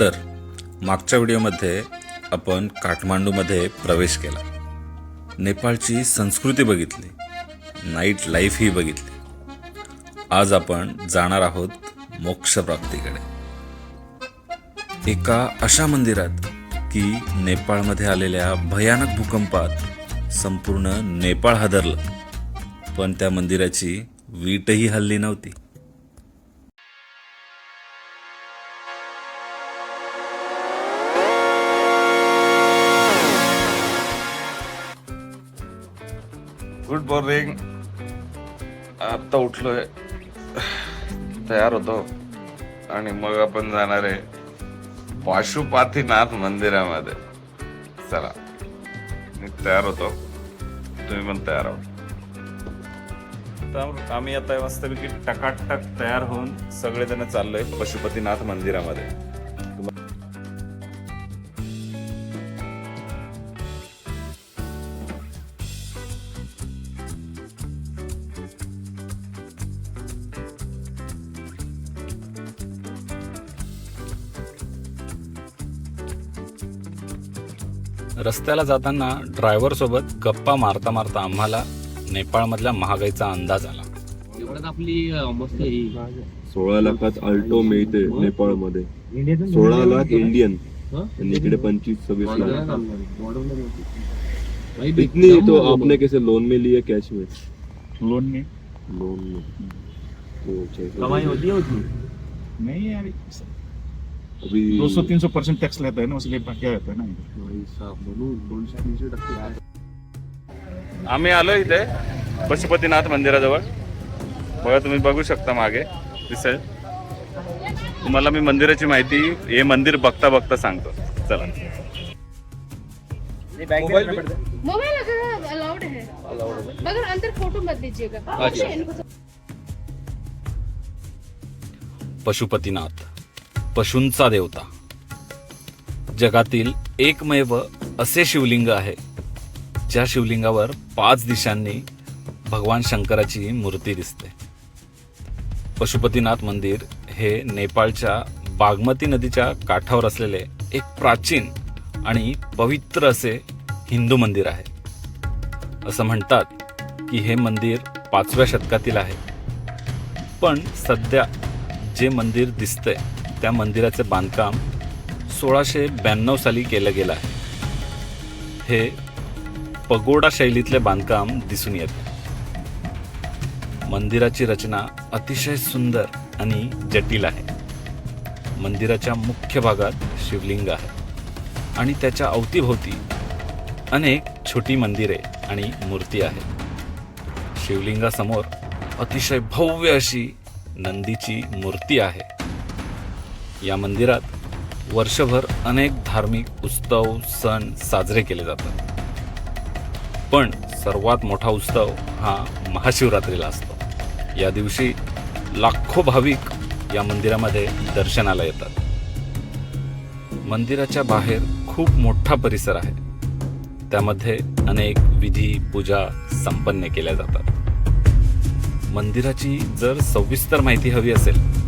तर मागच्या व्हिडिओमध्ये आपण काठमांडूमध्ये प्रवेश केला. नेपाळची संस्कृती बघितली. नाईट लाईफही बघितली. आज आपण जाणार आहोत मोक्षप्राप्तीकडे. एका अशा मंदिरात की नेपाळमध्ये आलेल्या भयानक भूकंपात संपूर्ण नेपाळ हादरलं. पण त्या मंदिराची वीटही हल्ली नव्हती. गुड मॉर्निंग आत्ता उठलोय. तयार होतो. आणि मग आपण जाणार आहे पाशुपातीनाथ मंदिरामध्ये. चला. मी तयार होतो. तुम्ही पण तयार आहोत. तर आम्ही आता मस्तपैकी टकाटक तयार होऊन सगळेजण चाललोय पशुपतीनाथ मंदिरामध्ये. रस्त्याला जाताना ड्रायव्हर सोबत गप्पा मारता मारता आम्हाला नेपाळमधल्या महागाईचा अंदाज आला. आपली ही. सोळा लाखात अल्टो मिळते नेपाळमध्ये. सोळा लाख इंडियन हं? आणि इकडे पंचवीस सव्वीस लाख. इतनी तो हूँ आपने कैसे लोन में लिया कैश में? लोन में? लोन में. तो कमाई होती है उसमें? नहीं यार अभी दो सौ तीन सौ परसेंट टैक्स लेता है ना उसलिए क्या रहता है ना। भाई साहब, म्हणून दोनशे तीनशे टक्के आहे. आम्ही आलो इथे पशुपतीनाथ मंदिराजवळ. बघा तुम्ही बघू शकता मागे दिसेल. तुम्हाला मी मंदिराची माहिती हे मंदिर बघता बघता सांगतो. चला. मोबाइल अगर अलाउड है मगर अंदर फोटो मत लीजिएगा इनको पशुपतीनाथ. पशूंचा देवता जगातील एकमेव असे शिवलिंग आहे ज्या शिवलिंगावर पाच दिशांनी भगवान शंकराची मूर्ती दिसते. पशुपतीनाथ मंदिर हे नेपाळच्या बागमती नदीच्या काठावर असलेले एक प्राचीन आणि पवित्र असे हिंदू मंदिर आहे. असं म्हणतात की हे मंदिर पाचव्या शतकातील आहे. पण सध्या जे मंदिर दिसतंय त्या मंदिराचे बांधकाम सोळाशे ब्याण्णव साली केलं गेलं आहे. हे पगोडा शैलीतले बांधकाम दिसून येते. मंदिराची रचना अतिशय सुंदर आणि जटिल आहे. मंदिराच्या मुख्य भागात शिवलिंग आहे आणि त्याच्या अवतीभोवती अनेक छोटी मंदिरे आणि मूर्ती आहेत. शिवलिंगासमोर अतिशय भव्य अशी नंदीची मूर्ती आहे. या मंदिरात वर्षभर अनेक धार्मिक उत्सव सण साजरे केले जातात. पण सर्वात मोठा उत्सव हा महाशिवरात्रीला असतो. या दिवशी लाखो भाविक या मंदिरामध्ये दर्शनाला येतात. मंदिराच्या बाहेर खूप मोठा परिसर आहे. त्यामध्ये अनेक विधी पूजा संपन्न केल्या जातात. मंदिराची जर सविस्तर माहिती हवी असेल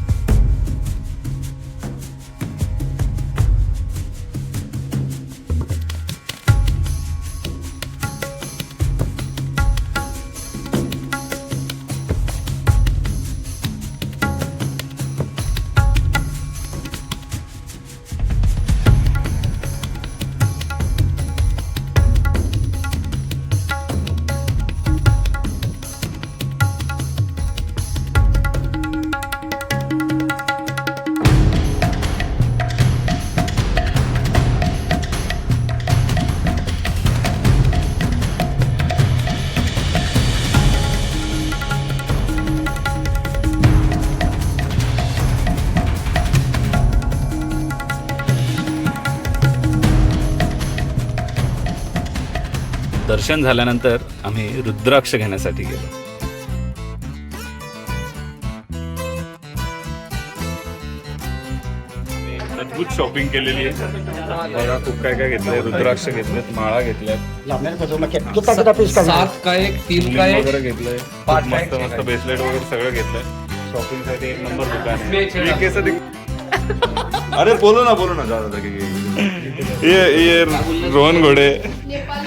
दर्शन झाल्यानंतर आम्ही रुद्राक्ष घेण्यासाठी गेलो. अद्भुत शॉपिंग केलेली आहे. बघा खूप काय काय घेतलंय. रुद्राक्ष घेतलेत माळा घेतल्यात. सात का एक तीन का एक वगैरे घेतलंय. खूप पाच मस्त काय? मस्त ब्रेसलेट वगैरे सगळं घेतलंय. शॉपिंगसाठी एक नंबर दुकान आहे. अरे बोलो ना बोलो ना. लगे ये ये रोहन घोडे. नेपाल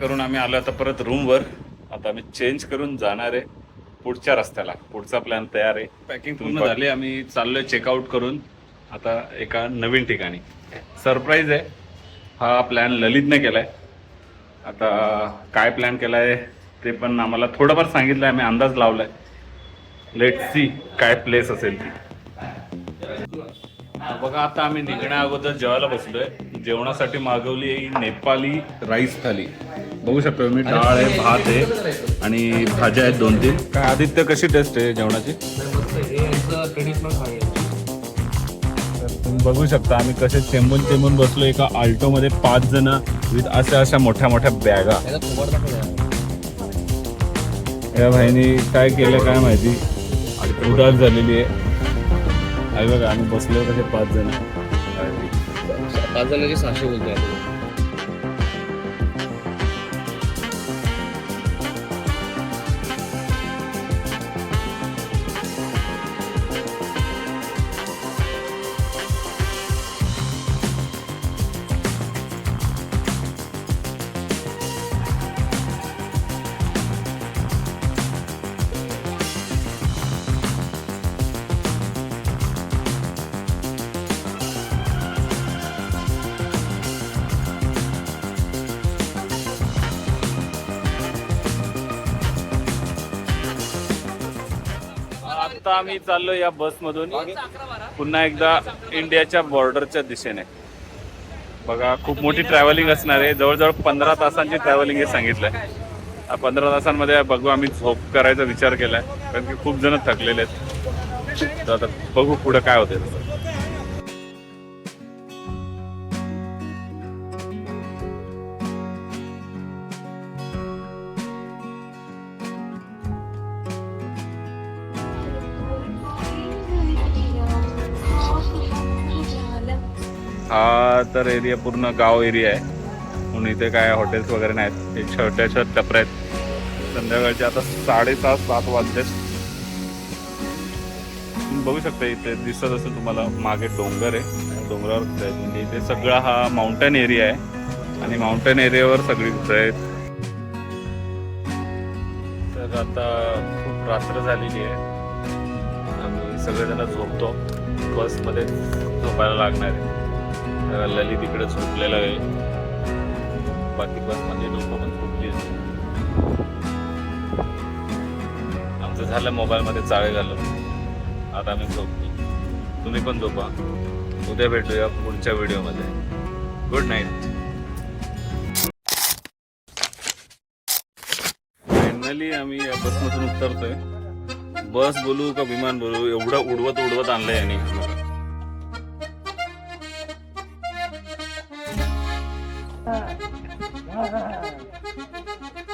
करून आम्ही आलो आता परत रूमवर आता आम्ही चेंज करून जाणार आहे पुढच्या रस्त्याला. पुढचा प्लॅन तयार आहे. पॅकिंग पूर्ण झाली आम्ही चाललोय चेकआउट करून. आता एका नवीन ठिकाणी. सरप्राईज आहे. हा प्लॅन ललितने केलाय. आता काय प्लॅन केलाय ते पण आम्हाला थोडंफार सांगितलं आम्ही अंदाज लावलाय. लेट सी काय प्लेस असेल ती. बघा आता आम्ही निघण्या अगोदर जेवायला बसलोय. जेवणासाठी मागवली आहे नेपाली राईस थाली. बघू शकतो मी डाळ आहे भात आहे आणि भाज्या आहेत दोन तीन. काय आदित्य कशी टेस्ट आहे जेवणाची? तुम्ही बघू शकता आम्ही कसे चेंबून चेंबून बसलो एका आल्टो मध्ये पाच जण विथ अशा अशा मोठ्या मोठ्या बॅगा. या भाईनी काय केलं काय माहिती? उदास झालेली आहे. आई बघा आम्ही बसलो कसे पाच जण. पाच जणांचे सहाशे बोलतोय. आता आम्ही चाललो या बसमधून. पुन्हा एकदा इंडियाच्या बॉर्डरच्या दिशेने. बघा खूप मोठी ट्रॅव्हलिंग असणार आहे. जवळजवळ पंधरा तासांची ट्रॅव्हलिंग हे सांगितलंय. पंधरा तासांमध्ये बघू आम्ही झोप करायचा विचार केलाय. कारण की खूप जण थकलेले आहेत. तर आता बघू पुढे काय होते हा तर एरिया पूर्ण गाव एरिया आहे. म्हणून इथे काय हॉटेल्स वगैरे नाहीत. एक छोट्या छोट्या टपऱ्या आहेत. संध्याकाळचे आता साडेसात सात वाजले. बघू शकता इथे दिसत असेल तुम्हाला मागे डोंगर आहे. डोंगरावर म्हणजे इथे सगळा हा माउंटेन एरिया आहे. आणि माउंटेन एरियावर सगळी घरं आहेत? तर आता खूप रात्र झालेली आहे. आम्ही सगळेजण झोपतो. बसमध्ये झोपायला लागणार आहे. ललित इकडे झोपलेला आहे. बाकी बसमध्ये म्हणजे लोक पण झोपली आमचं झालं मोबाईलमध्ये चाळे झालं आता आम्ही झोपतो. तुम्ही पण झोपा. उद्या भेटूया पुढच्या व्हिडिओमध्ये. गुड नाईट फायनली आम्ही या बसमधून उतरतोय. बस बोलू का विमान बोलू? एवढं उडवत उडवत आणलंय यांनी. Ha ha ha ha!